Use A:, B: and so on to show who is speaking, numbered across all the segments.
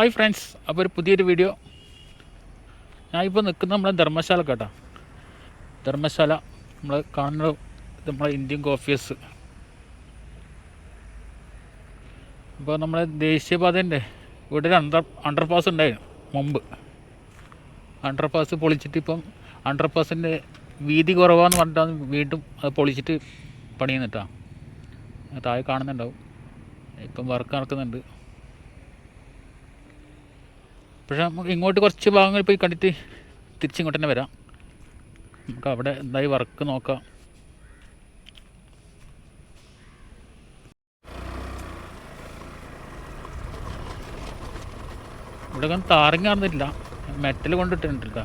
A: Hi friends അപ്പോൾ ഒരു പുതിയൊരു വീഡിയോ. ഞാൻ ഇപ്പോൾ നിൽക്കുന്നത് നമ്മുടെ ധർമ്മശാല കേട്ടോ. ധർമ്മശാല നമ്മൾ കാണുന്ന നമ്മളെ ഇന്ത്യൻ കോഫീസ് അപ്പോൾ നമ്മളെ ദേശീയപാതേന്റെ ഇവിടെ ഒരു അണ്ടർ അണ്ടർ പാസ് ഉണ്ടായിരുന്നു മുമ്പ്. അണ്ടർ പാസ് പൊളിച്ചിട്ട് ഇപ്പം അണ്ടർ പാസിന്റെ വീതി കുറവാന്ന് പറഞ്ഞിട്ടാണ് വീണ്ടും അത് പൊളിച്ചിട്ട് പണിയുന്നിട്ടാണ് താഴെ കാണുന്നുണ്ടാവും. ഇപ്പം വർക്ക് നടക്കുന്നുണ്ട്. പക്ഷേ നമുക്ക് ഇങ്ങോട്ട് കുറച്ച് ഭാഗങ്ങൾ പോയി കണ്ടിട്ട് തിരിച്ചിങ്ങോട്ട് തന്നെ വരാം. നമുക്ക് അവിടെ എന്തായി വർക്ക് നോക്കാം. ഇവിടെ ഒന്നും താറിങ് കാണുന്നില്ല. മെറ്റൽ കൊണ്ടിട്ടുണ്ട്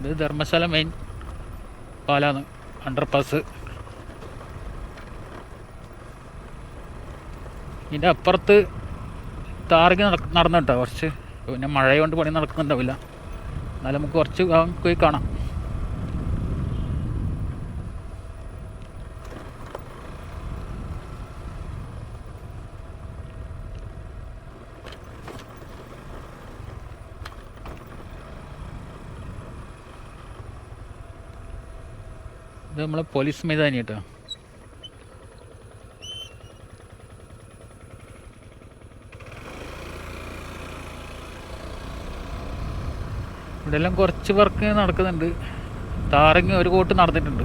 A: ഇത് ധർമ്മശാല മെയിൻ പാലാണ് അണ്ടർപാസ് ഇതിന്റെ അപ്പുറത്ത് താറിങ് നട നടന്നിട്ടോ കുറച്ച്? പിന്നെ മഴ കൊണ്ട് പണി നടക്കുന്നുണ്ടാവില്ല. എന്നാലും നമുക്ക് കുറച്ച് പോയി കാണാം. ഇത് നമ്മളെ പോലീസ് മൈതാനി കേട്ടോ ഇവിടെ എല്ലാം കുറച്ച് വർക്ക് നടക്കുന്നുണ്ട്. താറങ്ങി ഒരു കോട്ട് നടന്നിട്ടുണ്ട്.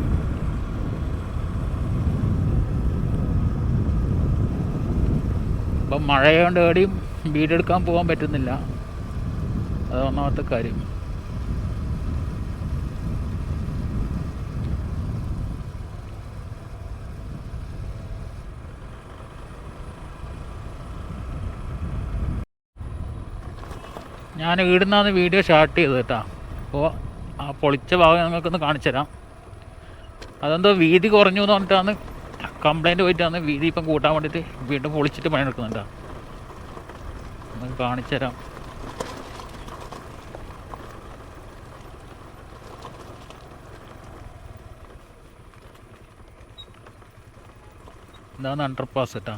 A: അപ്പം മഴയോണ്ട് എവിടെയും വീടെടുക്കാൻ പോകാൻ പറ്റുന്നില്ല. അത് ഒന്നാമത്തെ കാര്യം. ഞാൻ ഇവിടുന്നാണ് വീഡിയോ ഷാർട്ട് ചെയ്തത് കേട്ടോ. അപ്പോൾ ആ പൊളിച്ച ഭാഗം ഞങ്ങൾക്കൊന്ന് കാണിച്ചു തരാം. അതെന്തോ വീതി കുറഞ്ഞു എന്ന് പറഞ്ഞിട്ടാണ് കംപ്ലൈന്റ് പോയിട്ടാണ് വീതി ഇപ്പം കൂട്ടാൻ വേണ്ടിയിട്ട് വീണ്ടും പൊളിച്ചിട്ട് പണിയെടുക്കുന്നുണ്ടോ നമുക്ക് കാണിച്ചു തരാം. ഇതാണ് അണ്ടർ പാസ് കേട്ടോ.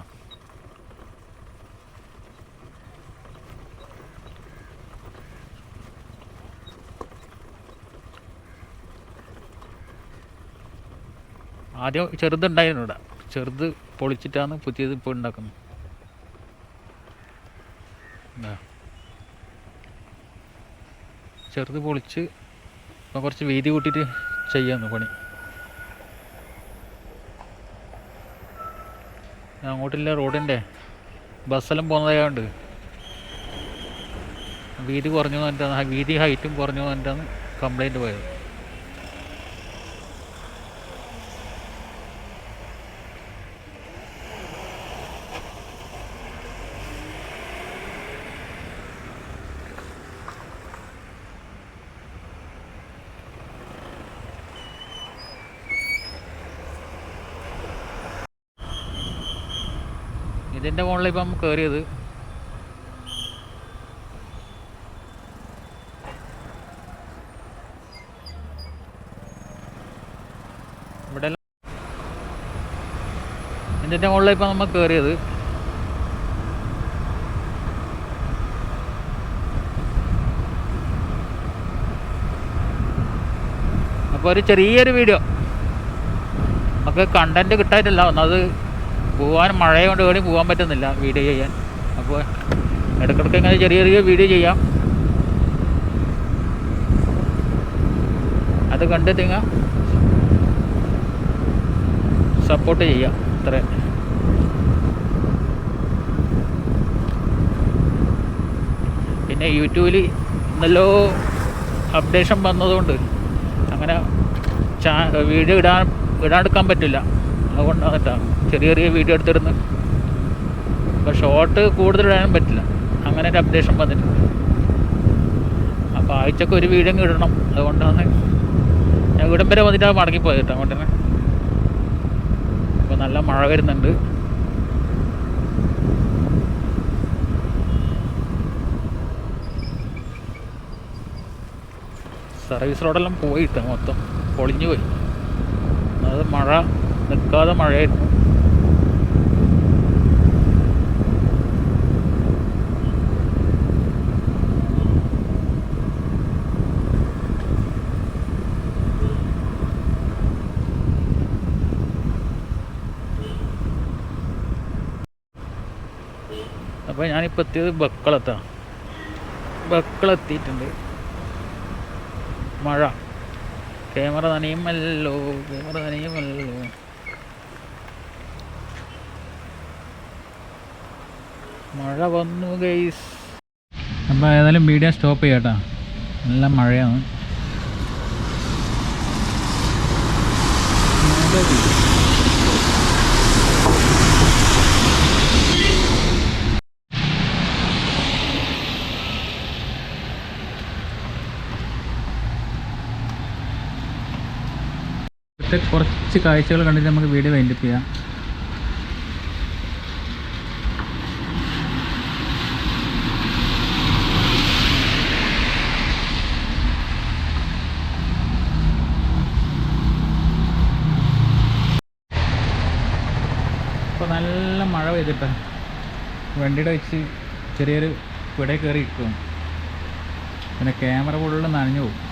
A: ആദ്യം ചെറുതുണ്ടായിരുന്നു ഇവിടെ. ചെറുത് പൊളിച്ചിട്ടാണ് പുതിയത് ഇപ്പോൾ ഉണ്ടാക്കുന്നത്. ചെറുത് പൊളിച്ച് ഇപ്പം കുറച്ച് വീതി കൂട്ടിയിട്ട് ചെയ്യാന്ന് പണി. അങ്ങോട്ടില്ല റോഡിന്റെ. ബസ്സെല്ലാം പോകുന്നതായതുകൊണ്ട് വീതി കുറഞ്ഞു എന്നിട്ടാണ് വീതി ഹൈറ്റും കുറഞ്ഞു എന്നിട്ടാണ് കംപ്ലൈന്റ് പോയത്. ഇതിന്റെ മുകളിൽ ഇപ്പം കയറിയത് ഇവിടെ ഇതിന്റെ മുകളിൽ ഇപ്പം നമ്മൾ കയറിയത് അപ്പോൾ ഒരു ചെറിയൊരു വീഡിയോ നമുക്ക് കണ്ടന്റ് കിട്ടായിട്ടില്ല ഒന്നത് പോകാൻ മഴയോണ്ട് എവിടെയും പോകാൻ പറ്റുന്നില്ല വീഡിയോ ചെയ്യാൻ. അപ്പോൾ ഇടയ്ക്കിടയ്ക്ക് ഇങ്ങനെ ചെറിയ ചെറിയ വീഡിയോ ചെയ്യാം. അത് കണ്ട് തിങ്ങ സപ്പോർട്ട് ചെയ്യാം അത്ര. പിന്നെ യൂട്യൂബിൽ ഇന്നല്ലോ അപ്ഡേഷൻ വന്നതുകൊണ്ട് അങ്ങനെ വീഡിയോ ഇടാൻ ഇടാനെടുക്കാൻ പറ്റില്ല. അതുകൊണ്ടാണ് ചെറിയ ചെറിയ വീഡിയോ എടുത്തിരുന്നു അപ്പോൾ ഷോർട്ട് കൂടുതൽ ഇടാനും പറ്റില്ല. അങ്ങനെ ഒരു അപ്ഡേഷൻ വന്നിട്ടുണ്ട്. അപ്പോൾ ആഴ്ചക്ക് ഒരു വീഡിയോ ഇടണം. അതുകൊണ്ടാണ് ഞാൻ ഇവിടം വരെ വന്നിട്ടാണ് മടങ്ങിപ്പോയത് കേട്ടോ അങ്ങോട്ട് തന്നെ അപ്പോൾ നല്ല മഴ വരുന്നുണ്ട്. സർവീസ് റോഡെല്ലാം പോയിട്ട് മൊത്തം. പൊളിഞ്ഞു പോയി. അത് മഴ നിൽക്കാതെ മഴയായിരുന്നു. അപ്പോൾ ഞാനിപ്പോൾ എത്തിയത് ബക്കളത്താണ് ബക്കളെത്തിയിട്ടുണ്ട്. മഴ. ക്യാമറ നനയുമല്ലോ ക്യാമറ നനയുമല്ലോ മഴ വന്നു ഗൈസ് അപ്പോൾ ഏതായാലും വീഡിയോ സ്റ്റോപ്പ് ചെയ്യട്ടാ. നല്ല മഴയാണ്. കുറച്ച് കാഴ്ചകൾ കണ്ടിട്ട് നമുക്ക് വീഡിയോ വൈൻഡപ്പ് ചെയ്യാം. ഇപ്പോൾ നല്ല മഴ പെയ്തിട്ട്. വണ്ടിയുടെ വെച്ച് ചെറിയൊരു പിട കയറി ഇരിക്കും പിന്നെ ക്യാമറ ഫുള്ള് നനഞ്ഞു പോകും.